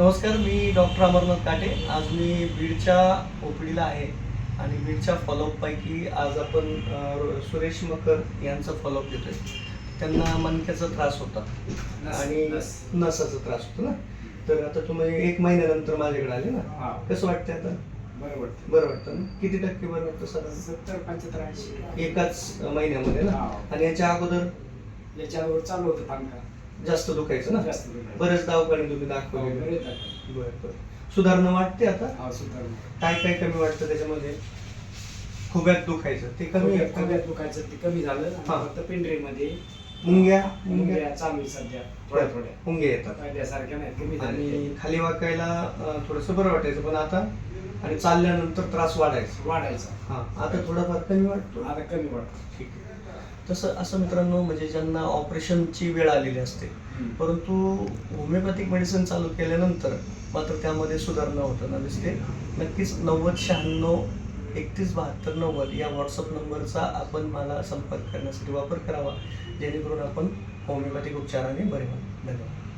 नमस्कार मी डॉक्टर अमरनाथ काटे. आज मी बीडच्या ओपीडीला आहे आणि बीडच्या फॉलोअपपैकी आज आपण सुरेश मकर यांचा फॉलोअप घेतोय. त्यांना मणक्याचा त्रास होता आणि नस. नसाचा त्रास होता ना? तर आता तुम्ही एक महिन्यानंतर माझ्याकडे आले ना? कसं वाटतंय आता? बरं वाटतं बरं वाटतं ना? किती टक्के बरं वाटतं साधारण? सत्तर पंच्याहत्तर ऐंशी एकाच महिन्यामध्ये ना. आणि याच्या अगोदर? याच्यावर चालू होतं फांका जास्त दुखायचं ना जास्त दुखायचं. बरेच दवाखाने तुम्ही हो, दाखवले. बरं बरं सुधारणा वाटते आता हा काय काय कमी वाटतं त्याच्यामध्ये खुब्यात दुखायचं ते कमी आहे का? खोग्यात दुखायचं ते कमी झालं आणि हा. फक्त पिंढरीमध्ये मुंग्या मुंग्या. मुंग्या चालू आहे सध्या. थोड्या थोड्या. मुंग्या येतात. पहिल्यासारख्या नाही कमी झाल्या आणि खाली वाकायला अं, थोडंसं बरं वाटायचं पण आता आणि चालल्यानंतर त्रास वाढायचा. वाढायचा. हा आता थोडाफार कमी वाटतो आता कमी वाटतं ठीक आहे. तसं असं मित्रांनो म्हणजे ज्यांना ऑपरेशनची वेळ आलेली असते परंतु होमिओपॅथिक मेडिसिन चालू केल्यानंतर मात्र त्यामध्ये सुधारणा होताना दिसते. नक्कीच नव्वद शहाण्णव एकतीस बहात्तर नव्वद या व्हॉट्सअप नंबरचा आपण मला संपर्क करण्यासाठी वापर करावा जेणेकरून आपण होमिओपॅथिक उपचाराने बरे व्हाल. धन्यवाद.